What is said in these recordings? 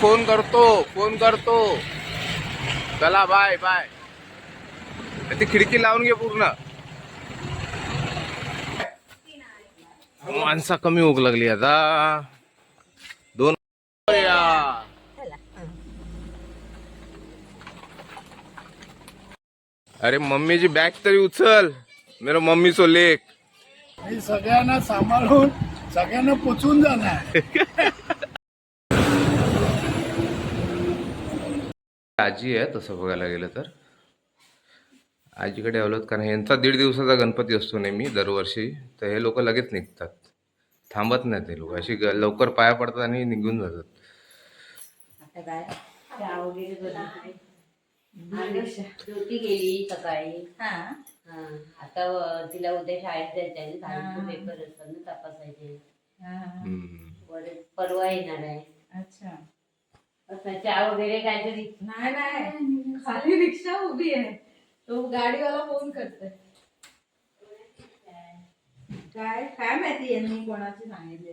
Phone करतो phone करतो. चला बाय बाय ती खिडकी लावून घे पूर्ण. माणसा कमी होऊ लागली आता. दोन. अरे मम्मीची बॅग तरी उचल. मेरा मम्मी सो लेख. मी सगळ्यांना सांभाळून सगळ्यांना पोचून जाणार. आजी आहे तसं बघायला गेलं तर. आजीकडे आलोत कारण यांचा दीड दिवसाचा गणपती असतो नेहमी दरवर्षी. तर हे लोक लगेच निघतात. थांबत नाही ते लोक. अशी लवकर पाया पडतात आणि निघून जातात. आता काय? चहा वगैरे बनवते. ड्युटी गेली सकाळी. हा. हा. आता अ, तिला उद्या शाळेत जायचं आहे दहावीचे पेपर असतात ना तपासायचे. हा. हम्म. वडे- परवा येणार आहे. अच्छा. चहा वगैरे काहीतरी. नाही नाही. खाली रिक्षा उभी आहे. तो गाडीवाला फोन करतोय. काय काय माहिती यांनी कोणाची सांगितले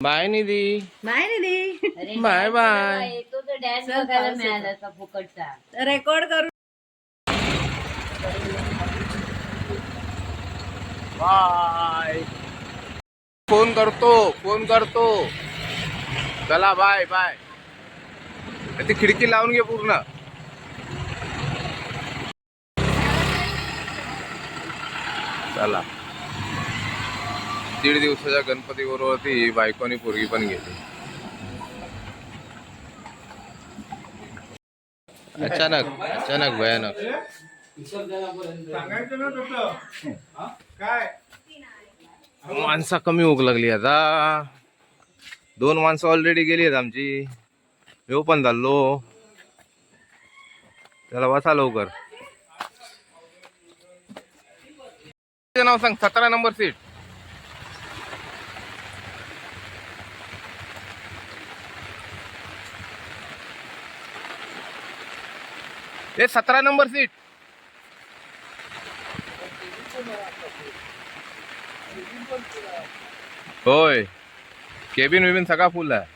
बाय निधी. नाही निधी. Bye bye. येतो तर डॅन्स बघायला मिळाला का फुकटचा. रेकॉर्ड करून बाय. फोन करतो फोन करतो. चला बाय बाय ती खिडकी लावून घे पूर्ण. चला. दीड दिवसाच्या गणपती बरोबर ती बायको आणि पोरगी पण गेली. अचानक अचानक भयानक. माणसा कमी होऊ लागली आता. दोन माणसं ऑलरेडी गेली आहेत आमची. येऊ पण झालो. त्याला बसा लवकर. नाव सांग सतरा नंबर सीट ए सतरा नंबर सीट होय. केबिन विबिन सगळा फुल आहे.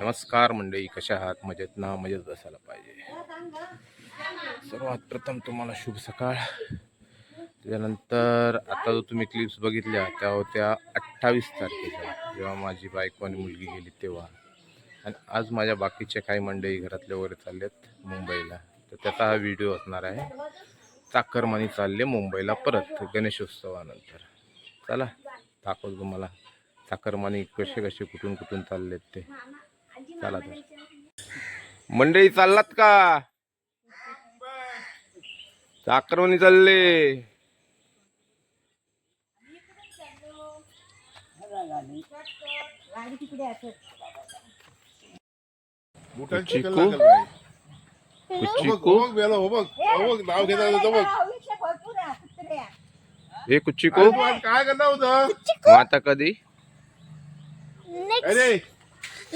नमस्कार मंडळी कशा आहात? मजेत ना? मजेत असायला पाहिजे. सर्वात प्रथम तुम्हाला शुभ सकाळ. त्याच्यानंतर आता जो तुम्ही क्लिप्स बघितल्या त्या होत्या अठ्ठावीस तारखेच्या. जेव्हा माझी बायको आणि मुलगी गेली तेव्हा. आणि आज माझ्या बाकीच्या काही मंडळी घरातले वगैरे चाललेत मुंबईला. तर त्याचा हा व्हिडिओ असणार आहे. चाकरमानी चालले मुंबईला परत गणेशोत्सवानंतर. चला. दाखवतो तुम्हाला चाकरमानी कसे कसे कुठून कुठून चाललेत ते. चला तर. मंडळी चाललात का? चाकरमानी चालले. बुटांची चिकू? बाई. हो हो हो बघ. बघ नाव घेता हे तू आज काय करणार होतं? आता कधी? अरे.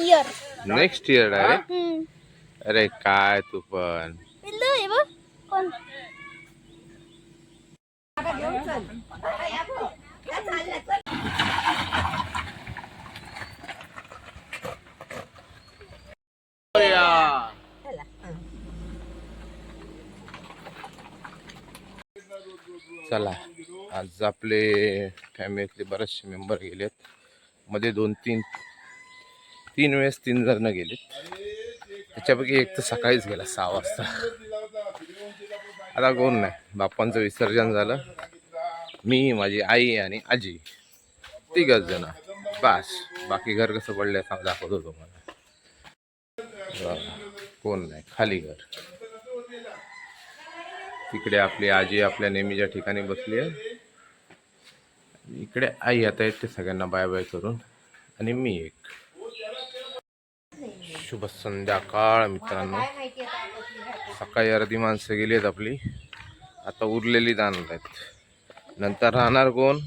इयर नेक्स्ट इयर अरे अरे काय तू पण. चला. आज आपले फॅमिलीतले बरेचसे मेंबर गेलेत. मध्ये दोन तीन तीन वेळेस तीन जण गेलेत. त्याच्यापैकी एक तर सकाळीच गेला सहा वाजता. आता कोण नाही बाप्पांचं विसर्जन झालं. मी माझी आई आणि आजी तिघच जण. बास बाकी घर कसं पडलंय सांग दाखवतो तुम्हाला. बघा, कोण नाही खाली घर. तिकडे आपली आजी आपल्या नेहमीच्या ठिकाणी बसली आहे. इकडे आई आता येते सगळ्यांना बाय बाय करून. आणि मी एक. शुभ संध्याकाळ मित्रांनो. सकाळी अर्धी माणसं गेली आहेत आपली. आता उरलेली जाणार आहेत. नंतर राहणार कोण?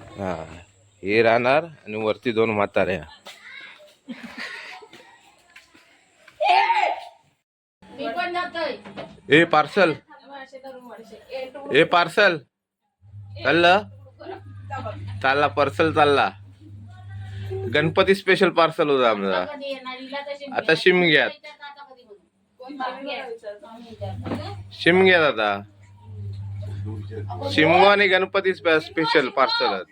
हा हे राहणार आणि वरती दोन म्हाताऱ्या. ए पार्सल. ए पार्सल. चाललं चालला पार्सल चालला गणपती स्पेशल पार्सल होता आमचा. आता विचारतो. आम्ही विचारतो. शिमग्यात आता शिमगो आणि गणपती स्पेशल पार्सल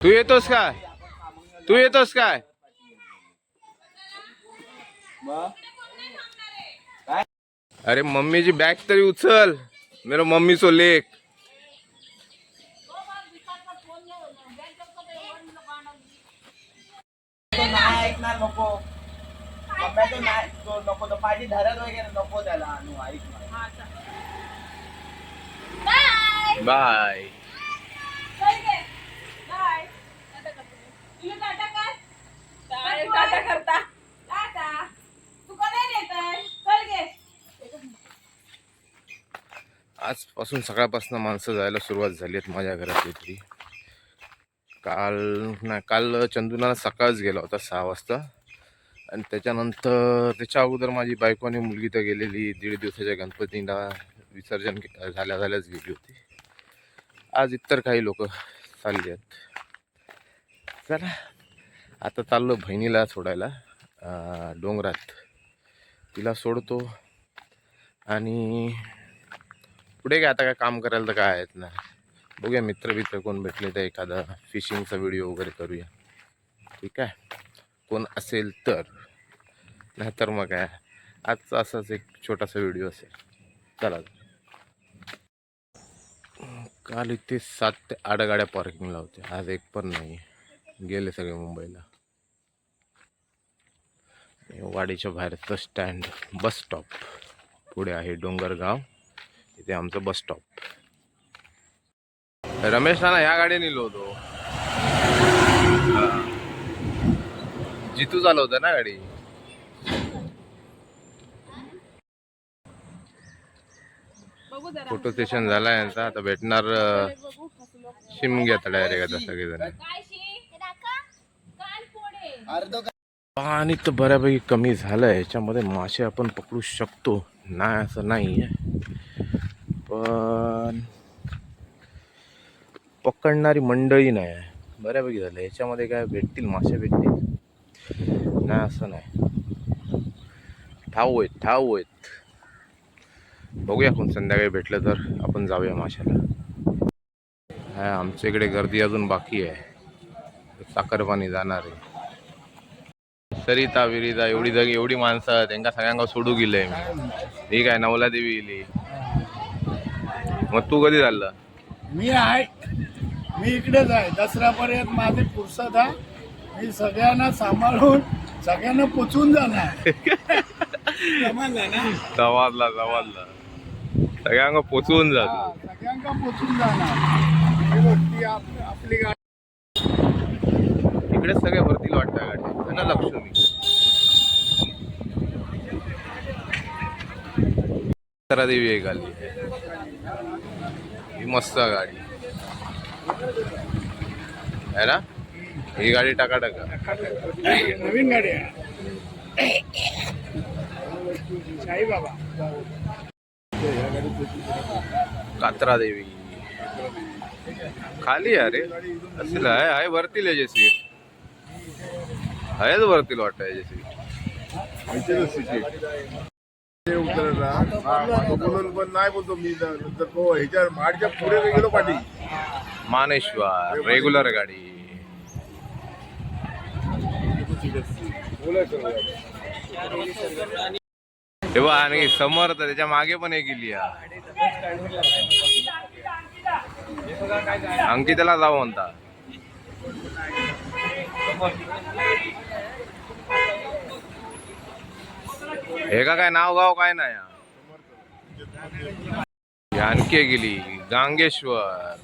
तू येतोस काय तू येतोस काय अरे मम्मीची बॅग तरी उचल मेरा मम्मी सो लेख तो नाही करता नको मम्मी तो नाही तो नको तो पाठी धरत वगैरे नको त्याला आणू ऐक ना. बाय चल गे. बाय. टाटा कर तुम्ही. तुम्ही टाटा कर. काय टाटा करता? टाटा. तू का नाही नेत आहे? चल गे. आजपासून सकाळपासून माणसं जायला सुरुवात झाली आहेत माझ्या घरातली तरी. काल नाही काल चंदुनाला सकाळच गेला होता सहा वाजता. आणि त्याच्यानंतर त्याच्या अगोदर माझी बायको आणि मुलगी तर गेलेली दीड दिवसाच्या गणपतीला विसर्जन झाल्या झाल्याच गेली होती. आज इतर काही लोक चालली आहेत. चला आता चाललो बहिणीला सोडायला डोंगरात. तिला सोडतो. आणि पुढे काय आता काय काम करायला तर काय आहेत ना. बघूया मित्र मित्र कोण भेटले तर एखादा फिशिंगचा व्हिडिओ वगैरे करूया. ठीक आहे? कोण असेल तर. नाहीतर मग काय? आजचा असाच एक छोटासा व्हिडिओ असेल. चला. काल इथे सात ते आठ गाड्या पार्किंगला होत्या. आज एक पण नाही गेले सगळे मुंबईला. वाडीच्या बाहेरचं स्टँड बस स्टॉप पुढे आहे डोंगरगाव. इथे आमचं बस स्टॉप रमेश ना ह्या गाडी नेलो होतो. जितू चालवतं ना गाडी. फोटो सेशन झाला यांचा आता भेटणार हसलो. शिमग्यात डायरेक्ट आता सगळेजण पाणी तर बऱ्यापैकी कमी झालं आहे याच्यामध्ये मासे आपण पकडू शकतो नाही असं नाही आहे पण पकडणारी मंडळी नाही आहे. बऱ्यापैकी झालं. याच्यामध्ये काय भेटतील मासे भेटतील? नाही असं नाही. ठाऊ आहेत ठाऊ आहेत. बघूया कोण संध्याकाळी भेटलं तर. आपण जाऊया माशाला. हा आमच्या इकडे गर्दी अजून बाकी आहे. साखरपाणी जाणार आहे. सरिता विरिता एवढी जग एवढी माणसं त्यांना सगळ्यांना सोडू गेले मी. ठीक आहे नवला देवी गेली. मग तू कधी झालं मी आहे मी इकडेच आहे. दसऱ्यापर्यंत माझी फुरसत आहे. मी सगळ्यांना सांभाळून सगळ्यांना पोचून जाणार. समजलं ना? सवादला सगळ्यांना पोचवून जात हा, सगळ्यांना पोचून जाणार. ही गोष्टी आप- आपली गाडी. इकडे सगळे भरतील वाटतं गाडी. धनलक्ष्मी सरा देवी एक आली. ही मस्त गाडी. आहे ना? ही गाडी टाका टाका नवीन गाडी आहे. कात्रा देवी. खाली अरे असेल आहे आहे भरतील याची सीट आहेच भरतील वाटतं याची सीट ते उतरला तो बोलून पण नाही बोलतो मी तर तर तो ह्याच्या माडच्या पुढे गेलो पाठी. मानेश्वर रेग्युलर गाडी. तेव्हा आणि समोर तर त्याच्यामागे पण एक गेली अंकिताला जाऊ म्हणता. हे का काय नाव गाव काय नाही? आणखी गेली गांगेश्वर.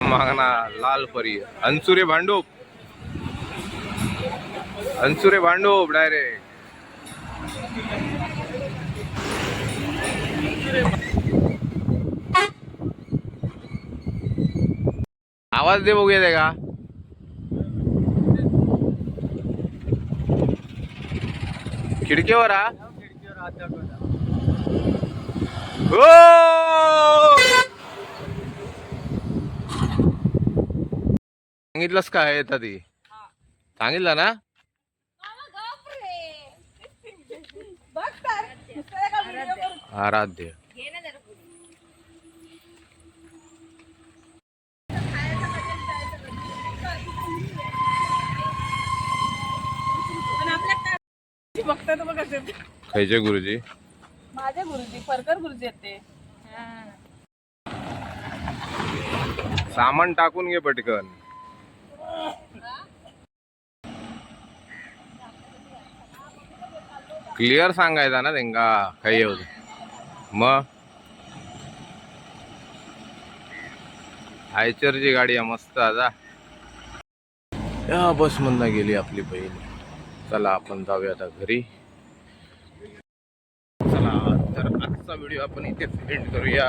मागणा लाल परी. अंसुरे भांडूप. अंसुरे भांडूप डायरेक्ट आवाज दे बघूया का? खिडकीवर हा! सांगितलंस काय येत आधी सांगितलं ना? का आराध्य पण आपल्या काय- बघता तर बघ कसे ते. खयचे गुरुजी? माझे गुरुजी परकर गुरुजी आहेत ते. सामान टाकून घे पटकन. क्लिअर सांगायचा ना त्यांका काही येऊ दे. मग? आयचरची गाडी आहे मस्त आता. या बस मधनं गेली आपली बहीण. चला आपण जाऊया आता घरी. चला तर आजचा व्हिडिओ आपण इथेच एंड करूया.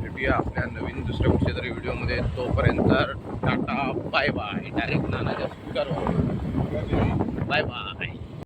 भेटूया आपल्या नवीन दुसऱ्या कुठल्या तरी व्हिडिओमध्ये तोपर्यंत टाटा बाय बाय डायरेक्ट नानाच्या स्पीकरवर. Bye bye